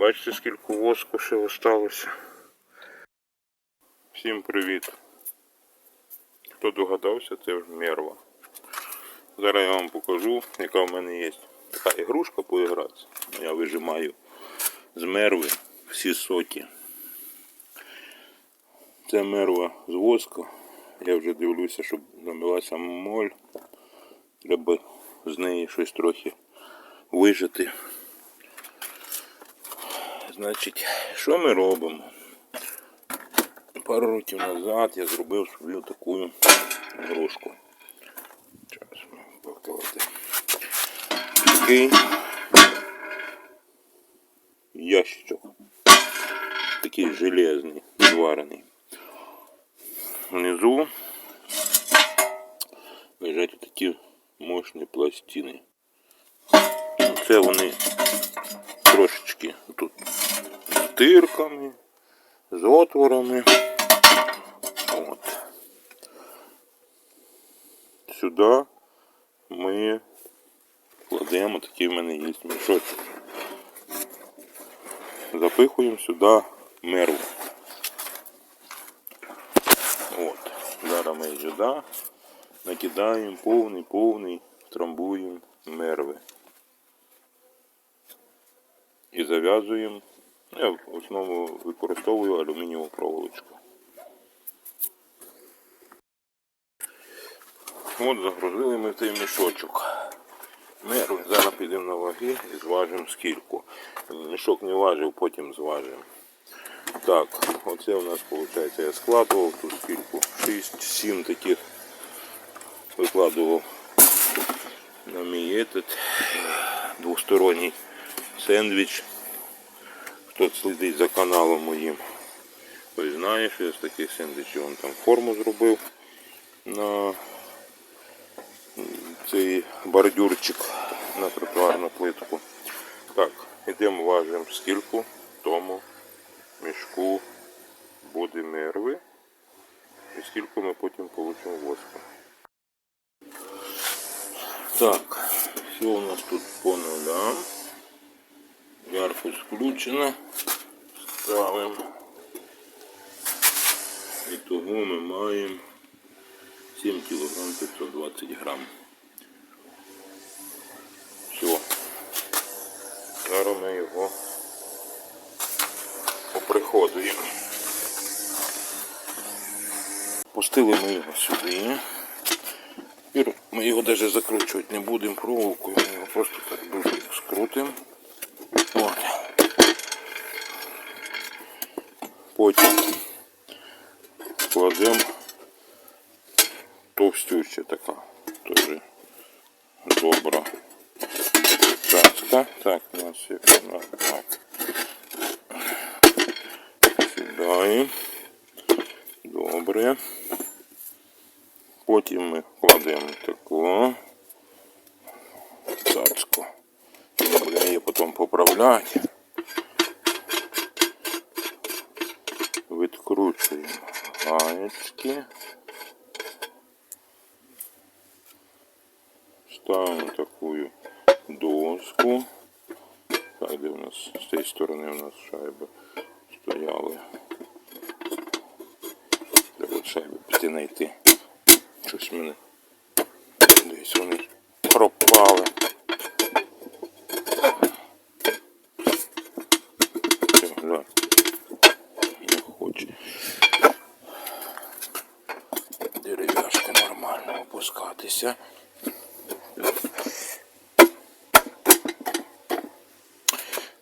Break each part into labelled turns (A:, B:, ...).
A: Бачите, скільки воску ще осталося. Всім привіт. Хто догадався, це вже мерва. Зараз я вам покажу, яка в мене є така ігрушка поігратися. Я вижимаю з мерви всі соки. Це мерва з воска. Я вже дивлюся, щоб набилася моль. Треба з неї щось трохи вижити. Значить, що ми робимо? Пару років назад я зробив собі таку грушку. Зараз покладемо. Такий ящичок. Такий железний, зварений. Внизу лежать такі мощні пластини. Це вони трошечки тут дирками, з отворами. От. Сюди ми кладемо такий в мене є мішочок. Запихуємо сюди мерву. От. Зараз ми сюди накидаємо повний, повний, трамбуємо мерви. І зав'язуємо. Я в основному використовую алюмінієву проволочку. От загрузили ми цей мішочок. Ми зараз підемо на ваги і зважимо скільки. Мішок не важив, потім зважимо. Так, оце у нас виходить, я складував тут скільки. 6-7 таких викладував на мій этот двосторонній сендвіч. Хто слідить за каналом моїм, той знає, що я з таких сендвічів он там форму зробив на цей бордюрчик на тротуарну плитку. Так, йдемо важимо скільки тому мішку буде мерви і скільки ми потім получимо воску. Так, все у нас тут по нулям. Яркость включена. Ставимо. І того ми маємо 7 кг 520 грам. Все. Зараз ми його оприходуємо. Пустили ми його сюди. Ми його навіть закручувати не будемо проволокою, ми його просто так дуже скрутимо. Потім кладемо товстюща така, теж добра цацка. Так, у нас є одна так. Сюди. Добре. Потім ми кладемо таку цацку. Будемо її потім поправляти. Гаєчки. Ставимо таку доску. Так, де у нас з цієї сторони у нас шайби стояли. Треба шайби піти знайти. Щось мене десь вони пропали. Опускатися.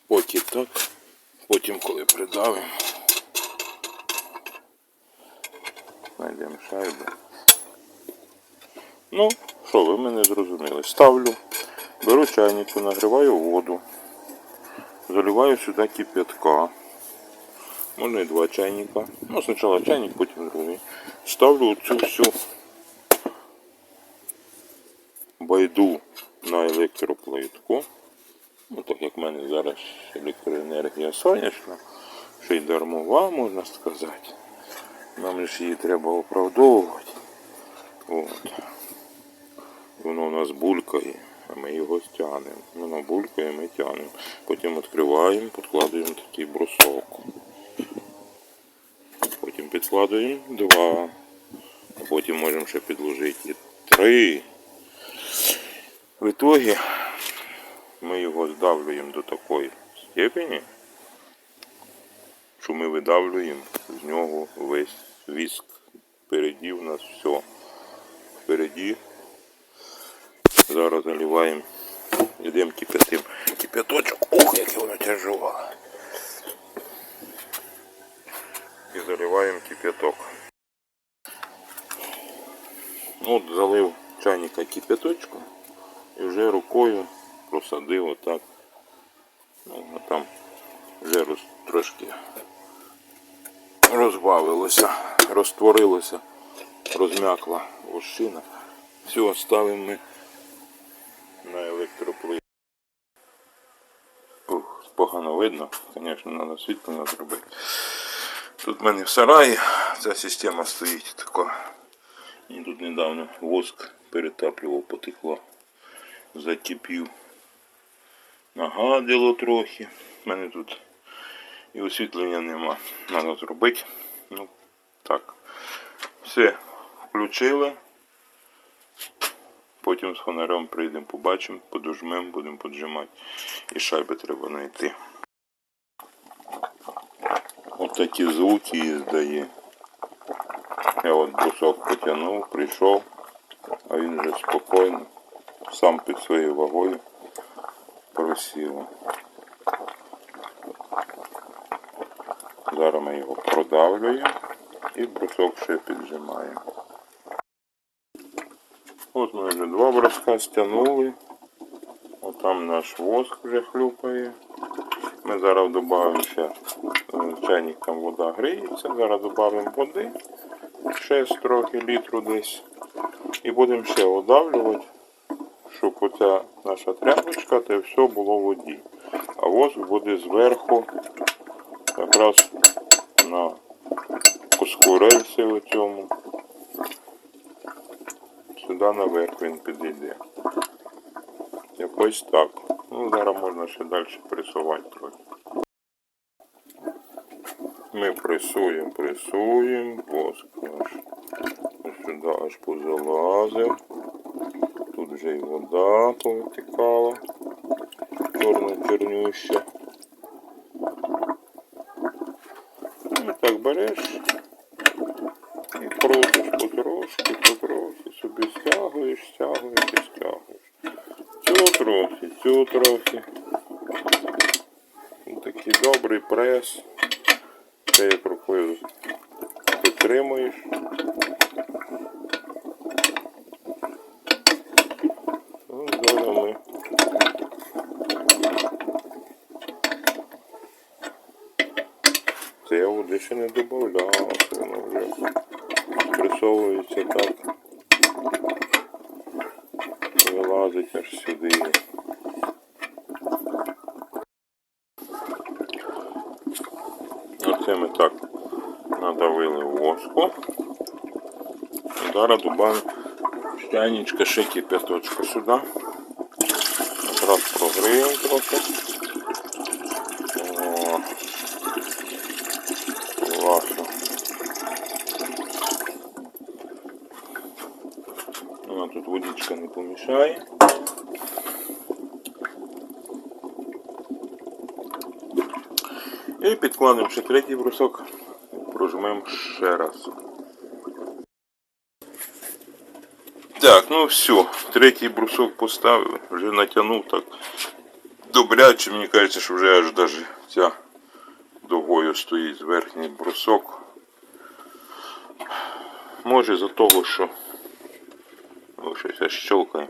A: Поки так, потім коли придавимо, знайдемо шайбу. Ну, що ви мене зрозуміли? Ставлю, беру чайнику, нагріваю воду, заливаю сюди кип'ятка. Можна і два чайника. Ну, спочатку чайник, потім другий. Ставлю цю всю байду на електроплитку. Ну, так як в мене зараз електроенергія сонячна, ще й дармова, можна сказати. Нам ж її треба оправдовувати. От. Воно у нас булькає. а ми його стягнемо. Воно булькає, ми тягнемо. Потім відкриваємо, підкладуємо такий брусок. Потім підкладуємо два. А потім можемо ще підложити три. В итогі ми його здавлюємо до такої степені, що ми видавлюємо з нього весь віск. Впереді у нас все. Впереді. Зараз заливаємо. Йдемо кипятим. Кипяточок. Ох, яке воно тяжело. І заливаємо кипяток. Ну, От залив чайника кипяточку і вже рукою просадив отак. Ну, а там вже роз, трошки розбавилося, розтворилося, розм'якла вощина. Все, ставимо ми на електроплит. Погано видно, звісно, треба освітлення зробити. Тут в мене в сараї ця система стоїть така. І тут недавно воск перетаплював, потекло, закипів. Нагадило трохи. У мене тут і освітлення нема. Треба зробити. Ну, так. Все, включили. Потім з фонарем прийдемо, побачимо, подожмемо, будемо поджимати. І шайби треба знайти. От такі звуки здає. Я от брусок потягнув, прийшов, а він вже спокійно, сам під своєю вагою просів. Зараз ми його продавлюємо і брусок ще піджимаємо. От ми вже два бруска стягнули. От там наш воск вже хлюпає. Ми зараз додаємо ще е, чайник, там вода гріється. Зараз додаємо води. Ще трохи літру десь. І будемо ще одавлювати, щоб оця наша тряпочка, те все було в воді. А воск буде зверху якраз на куску рельси цьому. Сюди наверх він підійде. Якось так. Ну, зараз можна ще далі пресувати трохи. Ми пресуємо, пресуємо, воск ось сюди аж позалазив. Вже й вода повитікала. Чорна чорнюща. Ну, так береш і крутиш потрошки, потрошки, собі стягуєш, стягуєш і стягуєш. Цю трохи, цю трохи. Такий добрий прес. Це як рукою підтримуєш. Ну, зараз ми Це я води ще не додавав, воно вже спресовується так. Вилазить аж сюди. Оце ми так надавили воску. І Зараз додаємо з чайничка ще кипяточка сюди. Якраз прогріємо трохи. О, класно. Ну, а тут водичка не помішає. І підкладемо ще третій брусок, прожмемо ще раз. Так, ну все, третій брусок поставили, вже натягнув так добряче, мені кажеться, що вже аж даже ця дугою стоїть верхній брусок. Може за того, що О, щось аж щелкає.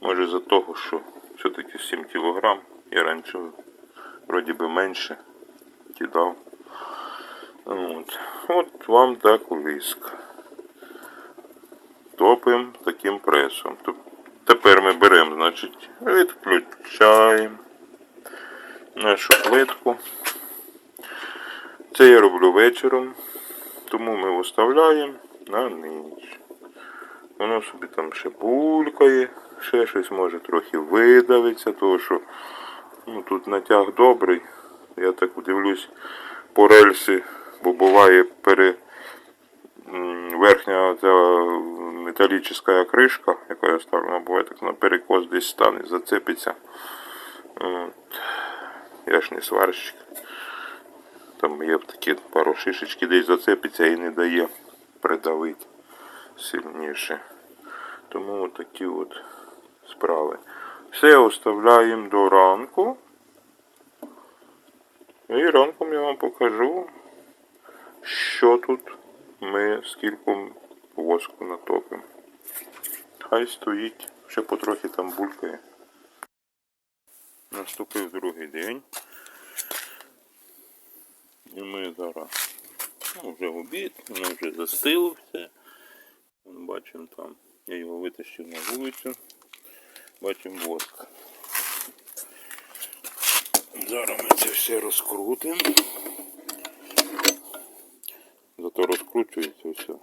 A: Може за того, що все-таки 7 кілограм. Я раніше вроді би менше кидав. От. От вам так виск. Топимо таким пресом. Теп- Тепер ми беремо, значить, відключаємо нашу плитку. Це я роблю вечором, тому ми виставляємо на ніч. Воно собі там ще булькає, ще щось може трохи видавиться, тому що ну, тут натяг добрий. Я так дивлюсь по рельсі, бо буває пере, верхня ця металічна кришка, яка я ставлю, буває так на перекос десь стане, зацепиться. От. Я ж не сварщик. Там є такі пару шишечки десь зацепиться і не дає придавити сильніше. Тому такі от справи. Все оставляємо до ранку. І ранком я вам покажу, що тут ми скільки воску натопимо. Хай стоїть, ще потрохи там булькає. Наступив другий день. І ми зараз ну, вже обід, воно вже застило все. Бачимо там, я його витащив на вулицю. Бачимо воск. Зараз ми це все розкрутимо. Зато розкручується все.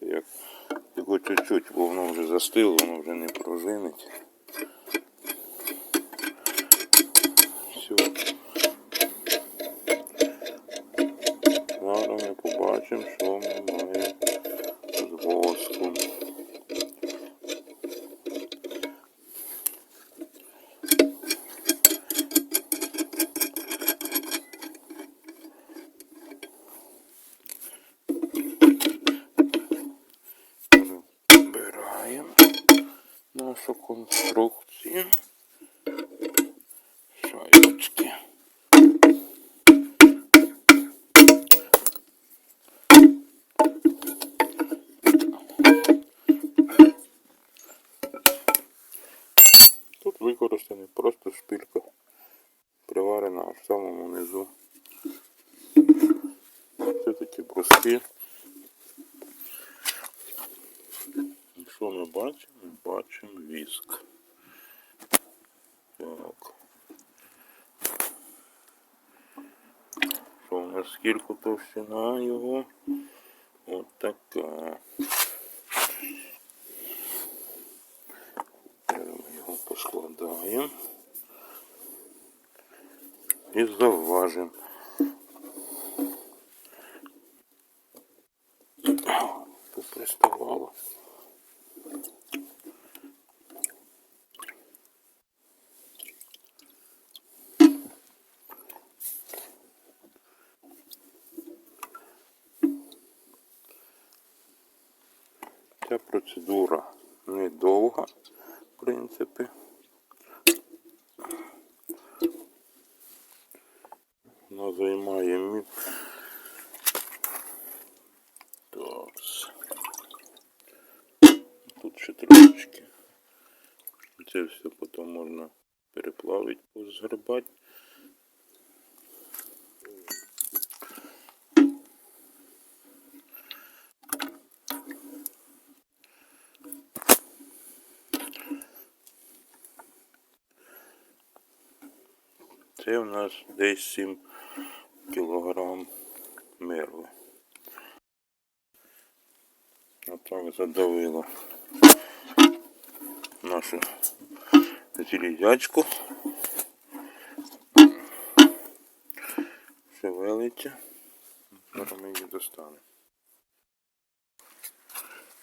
A: Як Тільки чуть-чуть, бо воно вже застило, воно вже не пружинить. Збираємо нашу конструкцію. Шайбочки. Тут використаний просто шпилька, приварена в самому низу. Це такі бруски. І Що ми бачимо? Бачимо віск. Так. Що у нас скільки товщина його? От така. Тепер ми його поскладаємо і завважимо. Ця процедура недовга, в принципі. Вона займає мі... Тут ще трошечки. Це все потім можна переплавити, позгребати. Це у нас десь 7 кілограм мерви. Отак задавило нашу зілізячку. Шевелиться. Зараз ми її достанемо.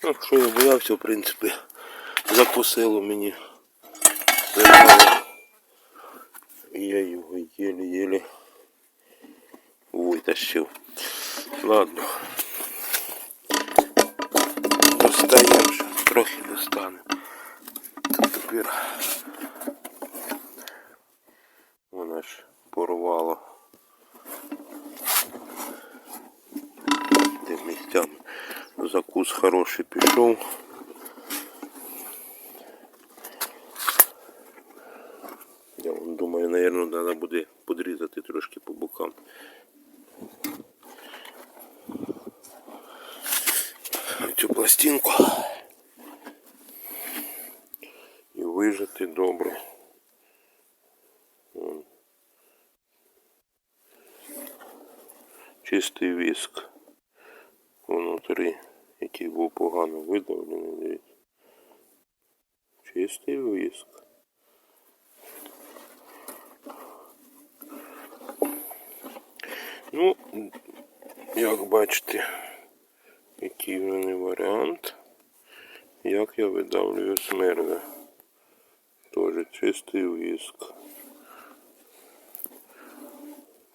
A: Ну, що я боявся, в принципі, закусило мені. Зернало. Я його єлі-єлі витащив. Ладно. Достаємо ще, трохи достанемо. Тут тепер вона ж порвала. Де місцями закус хороший пішов. Я вон думаю, треба буде подрізати трошки по бокам. Цю пластинку і вижати добре. Чистий віск внутрі, який був погано видавлений, дивіться. Чистий віск. Ну, як бачите, який в мене варіант. Як я видавлюю смерви. Тоже чистий віск.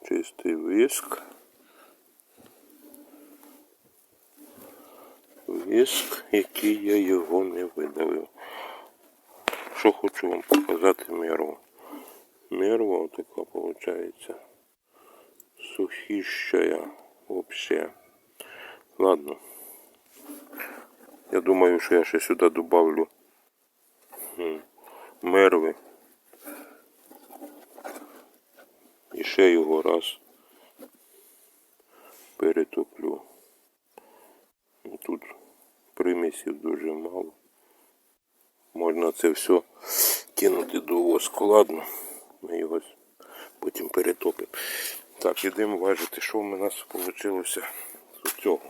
A: Чистий віск. Віск, який я його не видавив. Що хочу вам показати мерву. Мерва така виходить. Сухищая вообще. Ладно. Я думаю, що я ще сюди добавлю мерви. І ще його раз перетоплю. Ну, Тут примісів дуже мало. Можна це все кинути до воску. Ладно, ми його потім перетопимо. Так, ідемо важити, що в нас вийшло з цього.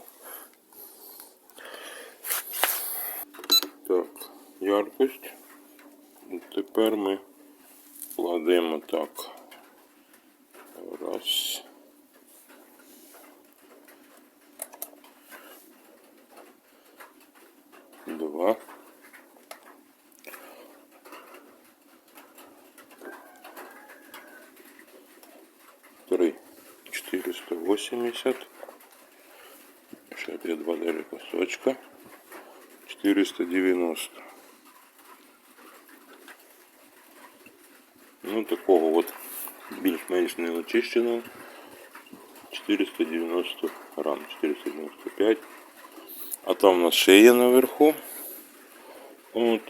A: Так, яркость. І Тепер ми кладемо так. 480. Ще є два далі кусочка. 490. Ну, такого от більш-менш не очищеного. 490 грам, 495. А там у нас ще є наверху. От.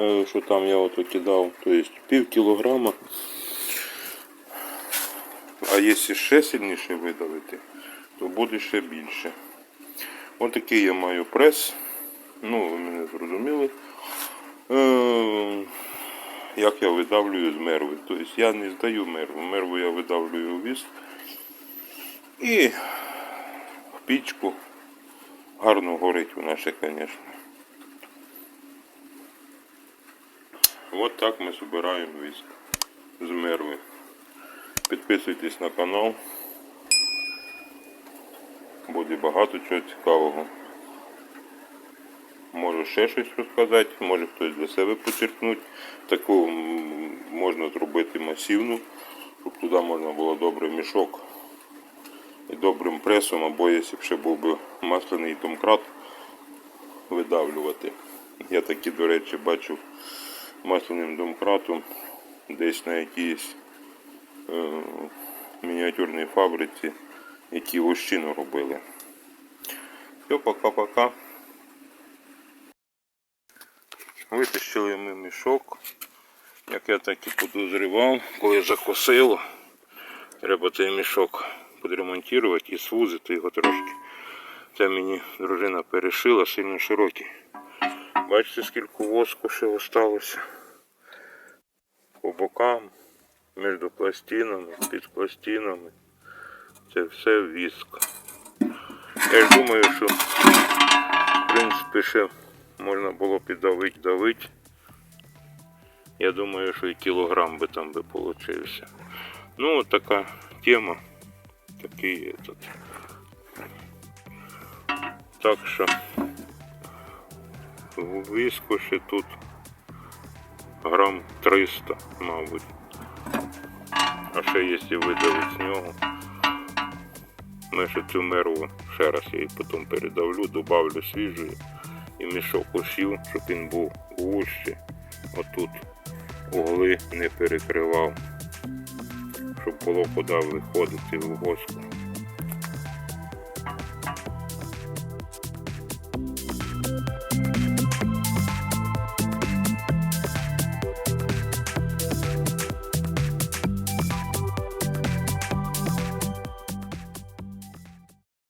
A: Е, Що там я ото кидав, то есть пів кілограма. А якщо ще сильніше видавити, то буде ще більше. Ось такий я маю прес. Ну, ви мене зрозуміли. Е, як я видавлюю з мерви. Тобто я не здаю мерву. Мерву я видавлюю у віск. І в пічку. Гарно горить вона ще, звісно. От так ми збираємо віск з мерви. Підписуйтесь на канал. Буде багато чого цікавого. Можу ще щось розказати, може хтось для себе почерпнути. Таку можна зробити масивну, щоб туди можна було добрий мішок і добрим пресом, або якщо б ще був би масляний домкрат видавлювати. Я такі, до речі, бачив масляним домкратом десь на якійсь е, мініатюрній фабриці, які вощину робили. Все, пока-пока. Витащили ми мішок, як я так і подозрівав, коли закосило. Треба цей мішок підремонтувати і звузити його трошки. Це мені дружина перешила сильно широкий. Бачите, скільки воску ще осталося. По бокам, між пластинами, під пластинами. Це все віск. Я ж думаю, що в принципі ще можна було піддавити, давити. Я думаю, що і кілограм би там би получився. Ну, от така тема. Такий этот. Так що в віску ще тут грам 300, мабуть. А ще якщо видавить з нього. Ми ще цю мерву ще раз я її потім передавлю, додавлю свіжої і мішок ушів, щоб він був гуще. Отут угли не перекривав, щоб було куди виходити в воску.